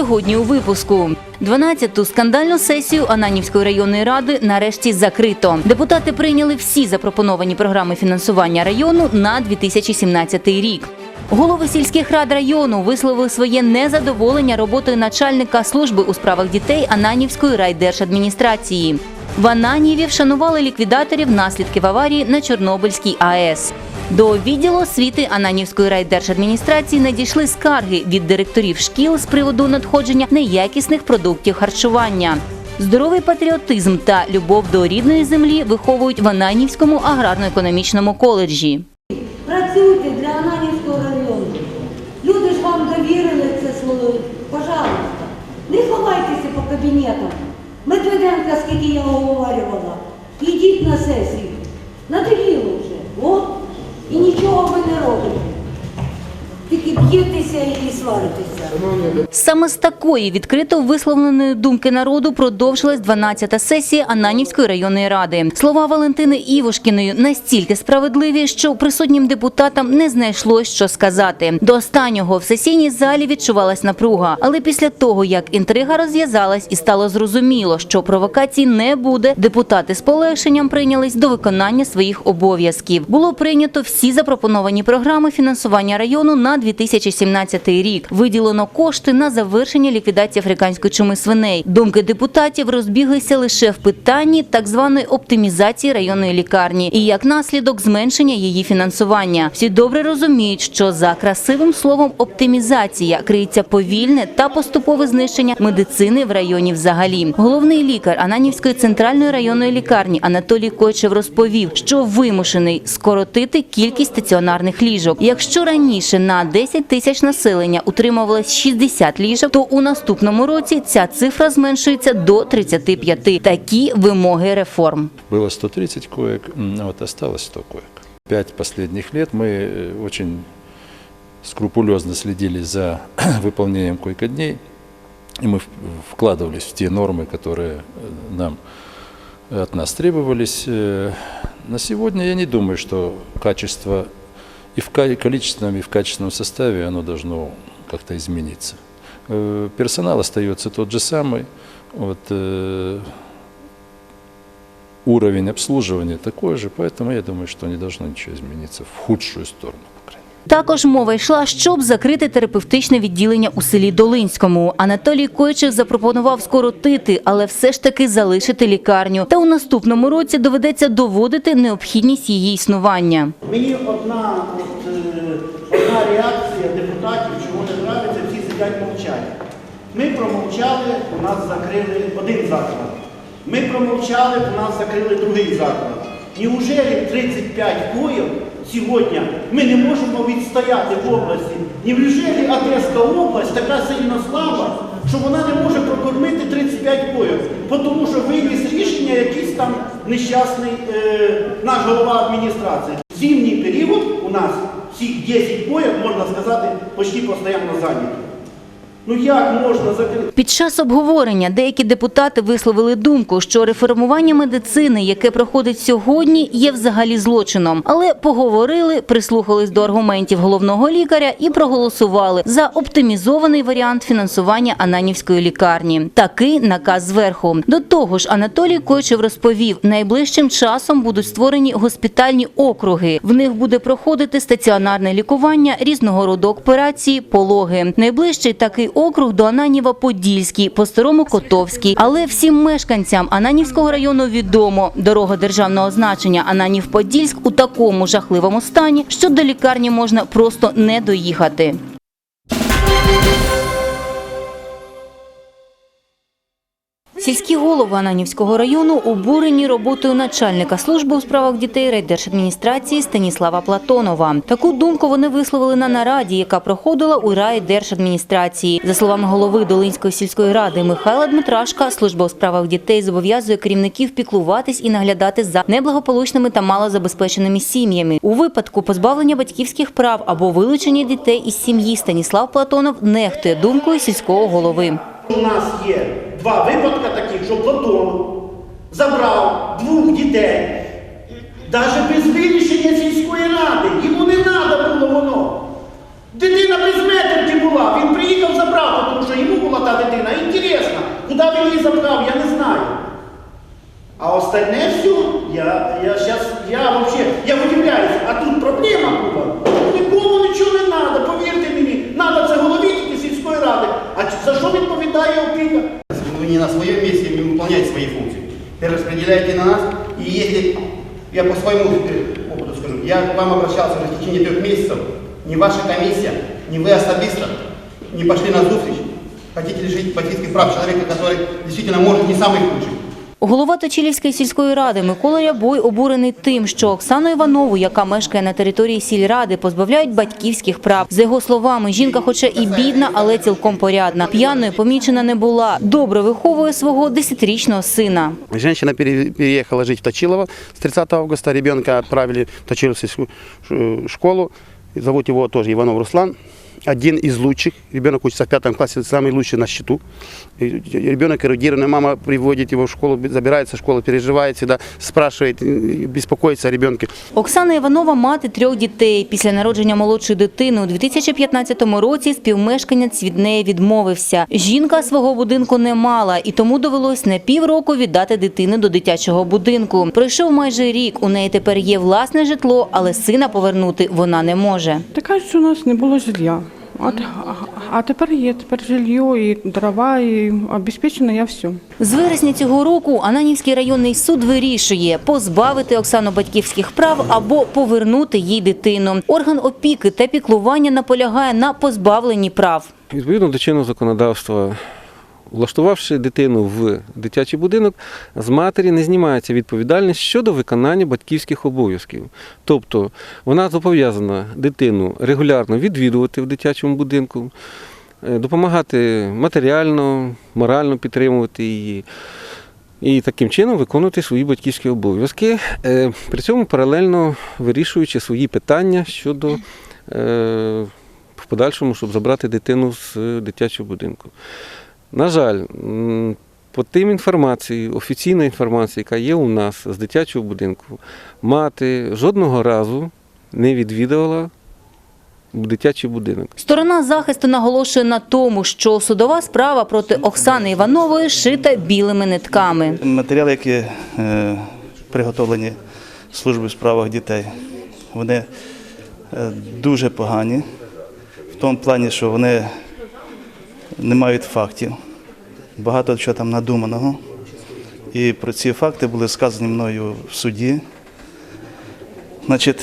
Сьогодні у випуску 12-ту скандальну сесію Ананівської районної ради нарешті закрито. Депутати прийняли всі запропоновані програми фінансування району на 2017 рік. Голови сільських рад району висловили своє незадоволення роботою начальника служби у справах дітей Ананівської райдержадміністрації. В Ананіві вшанували ліквідаторів наслідків аварії на Чорнобильській АЕС. До відділу освіти Ананівської райдержадміністрації надійшли скарги від директорів шкіл з приводу надходження неякісних продуктів харчування. Здоровий патріотизм та любов до рідної землі виховують в Ананівському аграрно-економічному коледжі. Працюйте для Ананівського району. Люди ж вам довірили це слово. Пожалуйста, не ховайтеся по кабінетам. Медведенка, скільки я оговарювала, йдіть на сесію. Надоїло вже. От. Нічого ви не робите. Б'єтеся і сваритеся. Саме з такої відкрито висловленої думки народу продовжилась 12-та сесія Ананівської районної ради. Слова Валентини Івушкіної настільки справедливі, що присутнім депутатам не знайшлось що сказати. До останнього в сесійній залі відчувалась напруга, але після того, як інтрига розв'язалась і стало зрозуміло, що провокацій не буде, депутати з полегшенням прийнялись до виконання своїх обов'язків. Було прийнято всі запропоновані програми фінансування району на 2017 рік. Виділено кошти на завершення ліквідації африканської чуми свиней. Думки депутатів розбіглися лише в питанні так званої оптимізації районної лікарні і як наслідок зменшення її фінансування. Всі добре розуміють, що за красивим словом оптимізація криється повільне та поступове знищення медицини в районі взагалі. Головний лікар Ананівської центральної районної лікарні Анатолій Койчев розповів, що вимушений скоротити кількість стаціонарних ліжок. Якщо раніше на 10 тисяч населення утримувалось 60 ліжок, то у наступному році ця цифра зменшується до 35. Такі вимоги реформ. Было 130 коек, м, вот осталось 100 коек. Пять последних лет мы э, очень скрупулезно следили за выполнением койкодней, и мы в- вкладывались в те нормы, которые э, нам э, от нас требовались. Э, На сегодня я не думаю, что качество и в количественном, и в качественном составе оно должно как-то измениться. Э, Персонал остается тот же самый. Вот, э, уровень обслуживания такой же, поэтому я думаю, что не должно ничего измениться в худшую сторону, по крайней мере. Також мова йшла, щоб закрити терапевтичне відділення у селі Долинському. Анатолій Койчик запропонував скоротити, але все ж таки залишити лікарню. Та у наступному році доведеться доводити необхідність її існування. Мені одна, е, одна реакція депутатів, чого не нравиться, всі сидять мовчать. Ми промовчали, у нас закрили один заклад. Ми промовчали, у нас закрили другий заклад. Неужели 35 коїв сьогодні ми не можемо відстояти в області? Неужели Одеська область така сильно слаба, що вона не може прокормити 35 боїв, Тому що виніс рішення якийсь там нещасний е, наш голова адміністрації. Зимній період у нас всіх 10 боїв, можна сказати, почти постійно зайняті. Ну як можна закрити? Під час обговорення деякі депутати висловили думку, що реформування медицини, яке проходить сьогодні, є взагалі злочином. Але поговорили, прислухались до аргументів головного лікаря і проголосували за оптимізований варіант фінансування Ананівської лікарні. Такий наказ зверху. До того ж, Анатолій Койчев розповів, найближчим часом будуть створені госпітальні округи. В них буде проходити стаціонарне лікування різного роду операції, пологи. Найближчий такий округ до Ананіва Подільський, по старому Котовський. Але всім мешканцям Ананівського району відомо, дорога державного значення Ананів-Подільськ у такому жахливому стані, що до лікарні можна просто не доїхати. Сільські голови Ананівського району обурені роботою начальника служби у справах дітей райдержадміністрації Станіслава Платонова. Таку думку вони висловили на нараді, яка проходила у райдержадміністрації. За словами голови Долинської сільської ради Михайла Дмитрашка, служба у справах дітей зобов'язує керівників піклуватись і наглядати за неблагополучними та малозабезпеченими сім'ями. У випадку позбавлення батьківських прав або вилучення дітей із сім'ї Станіслав Платонов нехтує думкою сільського голови. У нас є два випадки таких, що Платон забрав двох дітей, навіть без вирішення сільської ради. Йому не треба було воно. Дитина без метрики була, він приїхав забрати, тому що йому була та дитина. Інтересно, куди він її забрав, я не знаю. А остальне все, я я, щас, я вообще, я удивляюся, а тут проблема була. Нікому нічого не треба, повірте мені, треба це голові тільки сільської ради. А за що відповідає опіка? На своем месте не выполняете свои функции. Перераспределяете на нас. И если, я по своему опыту скажу, я к вам обращался в течение трех месяцев, ни ваша комиссия, ни вы особисто не пошли на зустріч. Хотите лишить политических прав человека, который действительно может не самый худший. Голова Точилівської сільської ради Микола Рябой обурений тим, що Оксану Іванову, яка мешкає на території сільради, позбавляють батьківських прав. За його словами, жінка, хоча і бідна, але цілком порядна. П'яною помічена не була. Добре виховує свого десятирічного сина. Женщина пере- переехала жить в Точилово с 30 августа. Ребенка отправили в Точиловскую ш- школу. Зовут его тоже Иванов Руслан Один из лучших. Ребенок учится в пятом классе, самый лучший на счету. И Ребенок эрудированный, мама приводит его в школу, забирается в школу, переживает всегда, спрашивает, э, беспокоится о ребенке. Оксана Іванова – мати трьох дітей. Після народження молодшої дитини у 2015 році співмешканець від неї відмовився. Жінка свого будинку не мала, і тому довелось на півроку віддати дитину до дитячого будинку. Пройшов майже рік, у неї тепер є власне житло, але сина повернути вона не може. Та кажуть, що у нас не було жилья. От, а, а тепер є, тепер жилье, і дрова, і обезпечено я все. З вересня цього року Ананівський районний суд вирішує позбавити Оксану батьківських прав або повернути їй дитину. Орган опіки та піклування наполягає на позбавленні прав. Відповідно до чинного законодавства, влаштувавши дитину в дитячий будинок, з матері не знімається відповідальність щодо виконання батьківських обов'язків. Тобто вона зобов'язана дитину регулярно відвідувати в дитячому будинку, е, допомагати матеріально, морально підтримувати її. І таким чином виконувати свої батьківські обов'язки, е, при цьому паралельно вирішуючи свої питання щодо е, в подальшому, щоб забрати дитину з дитячого будинку. На жаль, по тим інформації, офіційна інформація, яка є у нас з дитячого будинку, мати жодного разу не відвідувала дитячий будинок. Сторона захисту наголошує на тому, що судова справа проти Оксани Іванової шита білими нитками. Матеріали, які е, приготовлені службою в справах дітей, вони е, дуже погані в тому плані, що вони не мають фактів. Багато чого там надуманого. І про ці факти були сказані мною в суді. Значить,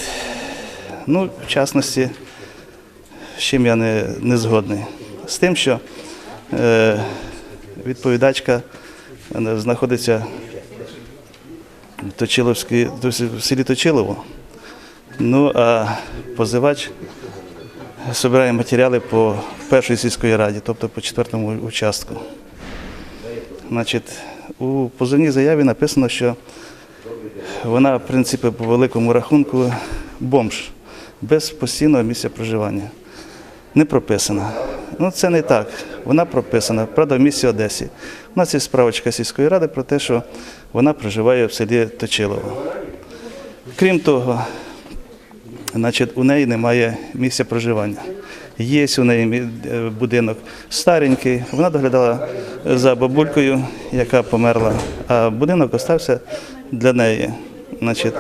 ну, в частності, з чим я не, не згодний. З тим, що е, відповідачка е, знаходиться в в селі Точилово. Ну, а позивач збирає матеріали по першій сільської раді, тобто по четвертому участку. Значить, у позовній заяві написано, що вона, в принципі, по великому рахунку бомж без постійного місця проживання. Не прописана. Ну, це не так. Вона прописана, правда, в місті Одесі. У нас є справочка сільської ради про те, що вона проживає в селі Точилово. Крім того, значить, у неї немає місця проживання. Є у неї е, будинок старенький, вона доглядала за бабулькою, яка померла, а будинок остався для неї. Значить,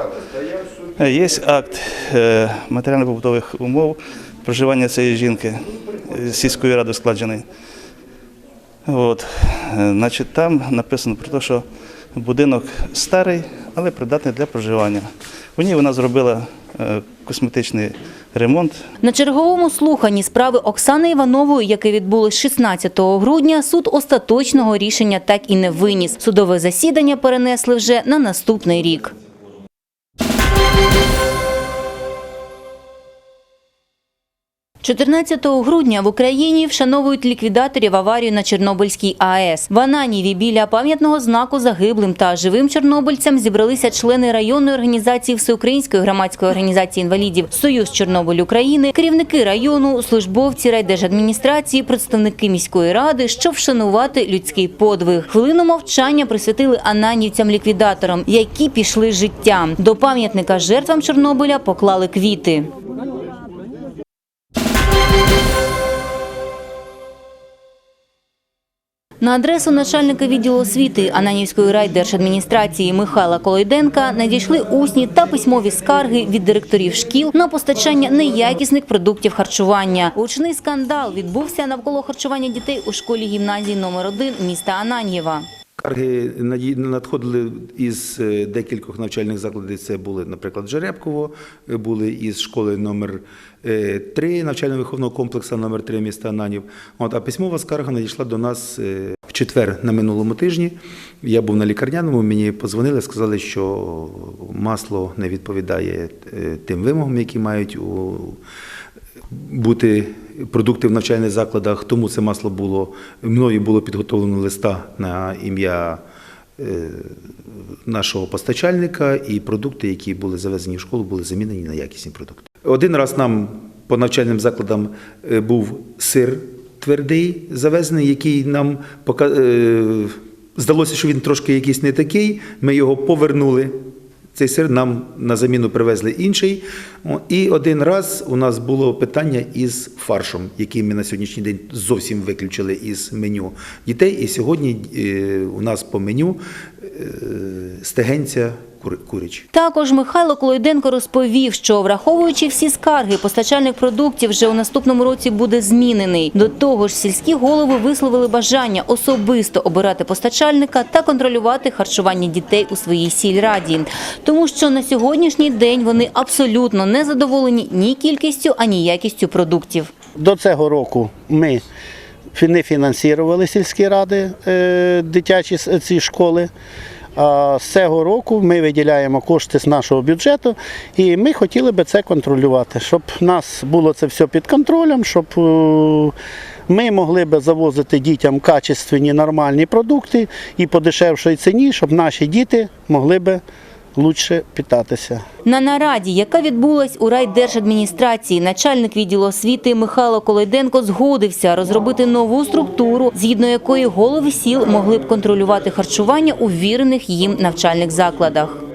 є акт е, матеріально-побутових умов проживання цієї жінки е, сільської ради складений. От, значить, там написано про те, що будинок старий, але придатний для проживання. У ній вона зробила е, косметичний ремонт. На черговому слуханні справи Оксани Іванової, яке відбулось 16 грудня, суд остаточного рішення так і не виніс. Судове засідання перенесли вже на наступний рік. – 14 грудня в Україні вшановують ліквідаторів аварії на Чорнобильській АЕС. В Ананіві біля пам'ятного знаку загиблим та живим чорнобильцям зібралися члени районної організації Всеукраїнської громадської організації інвалідів Союз Чорнобиль України, керівники району, службовці райдержадміністрації, представники міської ради, щоб вшанувати людський подвиг. Хвилину мовчання присвятили ананівцям-ліквідаторам, які пішли життям. До пам'ятника жертвам Чорнобиля поклали квіти. На адресу начальника відділу освіти Ананівської райдержадміністрації Михайла Колойденка надійшли усні та письмові скарги від директорів шкіл на постачання неякісних продуктів харчування. Гучний скандал відбувся навколо харчування дітей у школі гімназії номер 1 міста Ананьєва. Скарги надходили із е, декількох навчальних закладів. Це були, наприклад, Жеребково, е, були із школи номер 3 навчально-виховного комплексу номер 3 міста Ананів. От, а письмова скарга надійшла до нас е, в четвер на минулому тижні. Я був на лікарняному, мені подзвонили, сказали, що масло не відповідає е, тим вимогам, які мають бути продукти в навчальних закладах. Тому це масло було мною було підготовлено листа на ім'я е, нашого постачальника, і продукти, які були завезені в школу, були замінені на якісні продукти. Один раз нам по навчальним закладам е, був сир твердий завезений, який нам пока... е, здалося, що він трошки якийсь не такий. Ми його повернули цей сир нам на заміну привезли інший. І один раз у нас було питання із фаршем, який ми на сьогоднішній день зовсім виключили із меню дітей. І сьогодні е, у нас по меню е, стегенця кури- курячі. Також Михайло Колойденко розповів, що враховуючи всі скарги, постачальник продуктів вже у наступному році буде змінений. До того ж, сільські голови висловили бажання особисто обирати постачальника та контролювати харчування дітей у своїй сільраді, тому що на сьогоднішній день вони абсолютно не задоволені ні кількістю, ані якістю продуктів. До цього року ми не фінансували сільські ради е, дитячі ці школи. А з цього року ми виділяємо кошти з нашого бюджету, і ми хотіли би це контролювати, щоб у нас було це все під контролем, щоб е, ми могли би завозити дітям качественні нормальні продукти і по дешевшій ціні, щоб наші діти могли би лучше питатися. На нараді, яка відбулась у райдержадміністрації, начальник відділу освіти Михайло Колойденко згодився розробити нову структуру, згідно якої голови сіл могли б контролювати харчування у вірених їм навчальних закладах.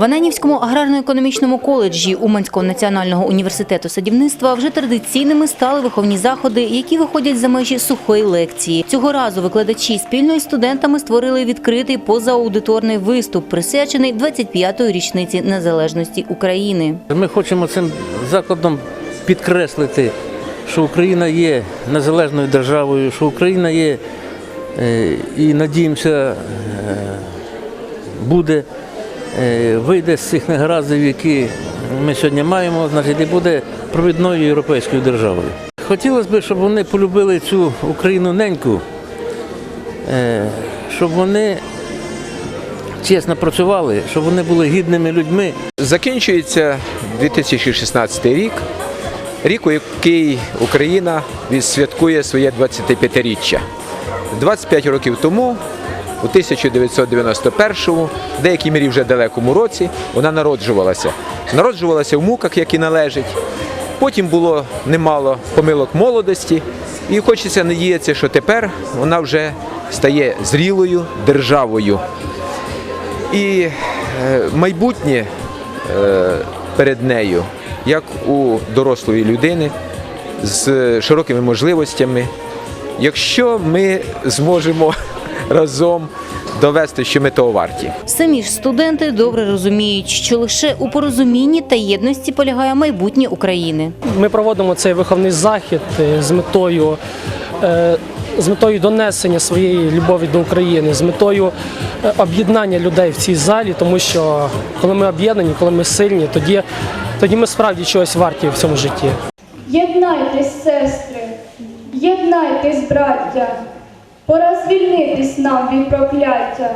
В Ананівському аграрно-економічному коледжі Уманського національного університету садівництва вже традиційними стали виховні заходи, які виходять за межі сухої лекції. Цього разу викладачі спільно із студентами створили відкритий позааудиторний виступ, присвячений 25-ї річниці незалежності України. Ми хочемо цим закладом підкреслити, що Україна є незалежною державою, що Україна є е, і надіємося, е, буде, вийде з цих негараздів, які ми сьогодні маємо, значить, і буде провідною європейською державою. Хотілося б, щоб вони полюбили цю Україну неньку, е, щоб вони чесно працювали, щоб вони були гідними людьми. Закінчується 2016 рік, рік, у який Україна відсвяткує своє 25-річчя. 25 років тому, у 1991-му, в деякій мірі вже далекому році, вона народжувалася. Народжувалася в муках, як і належить. Потім було немало помилок молодості, і хочеться надіятися, що тепер вона вже стає зрілою державою. І е, майбутнє е, перед нею, як у дорослої людини, з широкими можливостями. Якщо ми зможемо разом довести, що ми того варті. Самі ж студенти добре розуміють, що лише у порозумінні та єдності полягає майбутнє України. Ми проводимо цей виховний захід з метою. е, З метою донесення своєї любові до України, з метою е, об'єднання людей в цій залі, тому що коли ми об'єднані, коли ми сильні, тоді, тоді ми справді чогось варті в цьому житті. Єднайтесь, сестри, єднайтесь, браття, пора звільнитись нам від прокляття.